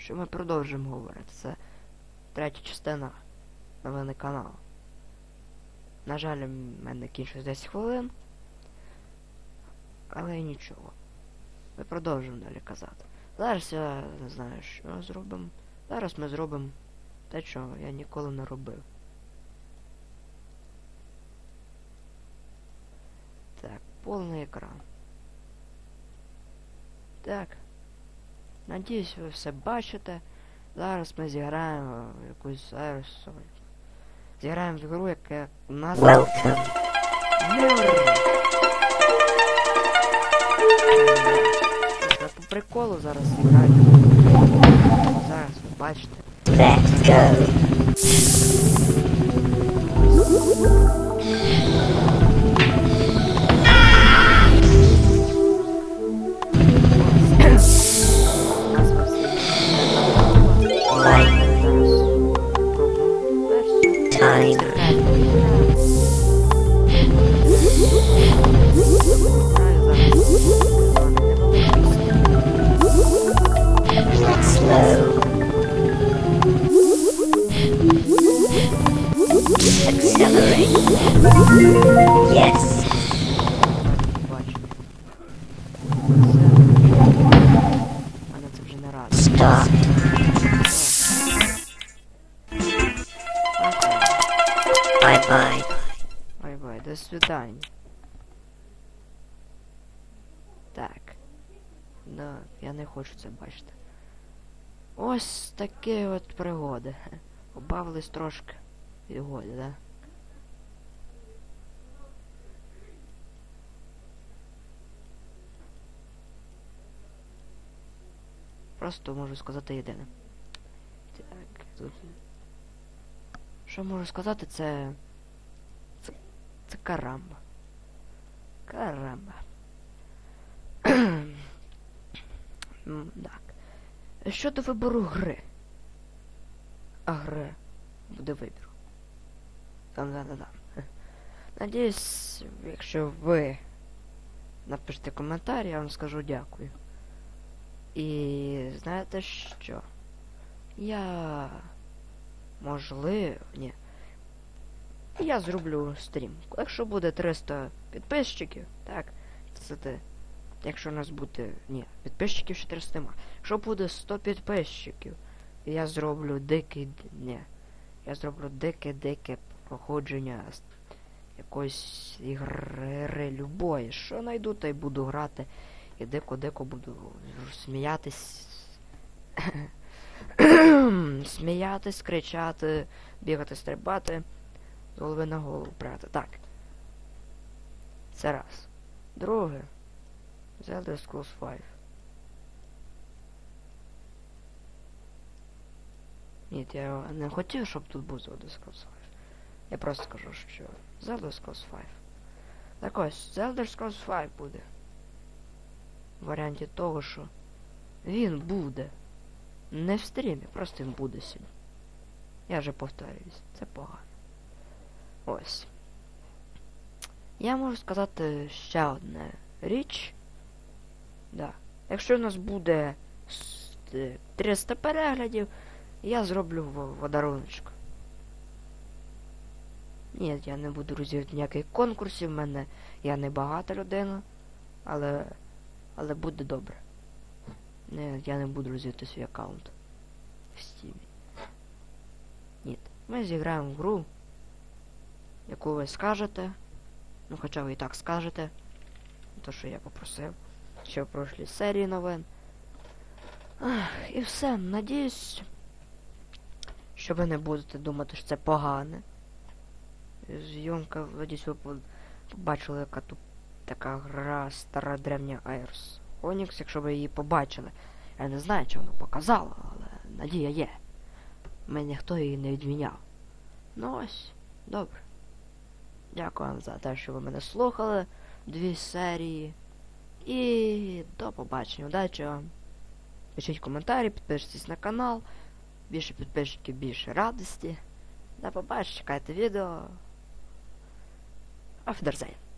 що ми продовжимо говорити. Це третя частина новини каналу. На жаль, в мене кінчилось 10 хвилин. Але нічого. Ми продовжимо далі казати. Зараз я не знаю, що зробимо. Зараз ми зробимо те, що я ніколи не робив. Так, повний екран. Так. Надіюсь, ви все бачите. Зараз ми зіграємо в якусь зараз. Зіграємо в гру, яка у нас. Welcome. Я по приколу зараз зіграю. Зараз ви бачите. Let's go. Yes. Мене це вже не радує. Stop. Bye bye. Бай бай, до свидання. Так. Да, я не хочу це бачити. Ось такі от пригоди. Побавились трошки. Годі, да? Просто можу сказати єдине. Так, тут. Що можу сказати, це. Це, це карамба. Карамба. Так. Щодо вибору гри. А гри буде вибір. Там, там, там, там. Надіюсь, якщо ви напишете коментар, я вам скажу дякую. І знаєте що? Я можливо. Ні. Я зроблю стрім. Якщо буде 300 підписчиків, так, це те. Якщо у нас буде. Ні, підписчиків ще 300 нема. Якщо буде 100 підписчиків, я зроблю дикий. Ні. Я зроблю дике-дике проходження якоїсь ігри любої. Що найду, та й буду грати. І дико-дико буду сміятись. сміятись, кричати, бігати, стрибати, голови на голову пряти. Так. Це раз. Друге. Elder Scrolls 5. Ні, я не хотів, щоб тут був Elder Scrolls 5. Я просто скажу, що Elder Scrolls 5. Так ось, Elder Scrolls 5 буде. В варіанті того, що він буде. Не в стрімі, просто він буде сьогодні. Я вже повторююсь, це погано. Ось. Я можу сказати ще одне річ. Да. Якщо у нас буде е, 300 переглядів, я зроблю в- подаруночок. Ні, я не буду розділити ніяких конкурсів, в мене я не багата людина, але. Але буде добре. Не, я не буду розвити свій аккаунт в стімі. Ні. Ми зіграємо в гру, яку ви скажете. Ну хоча ви і так скажете. То, що я попросив. Ще в прошлій серії новин. Ах, і все. Надіюсь, що ви не будете думати, що це погане. Зйомка, надіюсь, ви побачили, яка тут така гра стара древня Air's Onyx, якщо ви її побачили. Я не знаю, чи воно показало, але надія є. Мене ніхто її не відміняв. Ну ось, добре. Дякую вам за те, що ви мене слухали. Дві серії. І до побачення. Удачі вам. Пишіть коментарі, підпишіться на канал. Більше підписчиків, більше радості. До побачення, чекайте відео. Wiedersehen.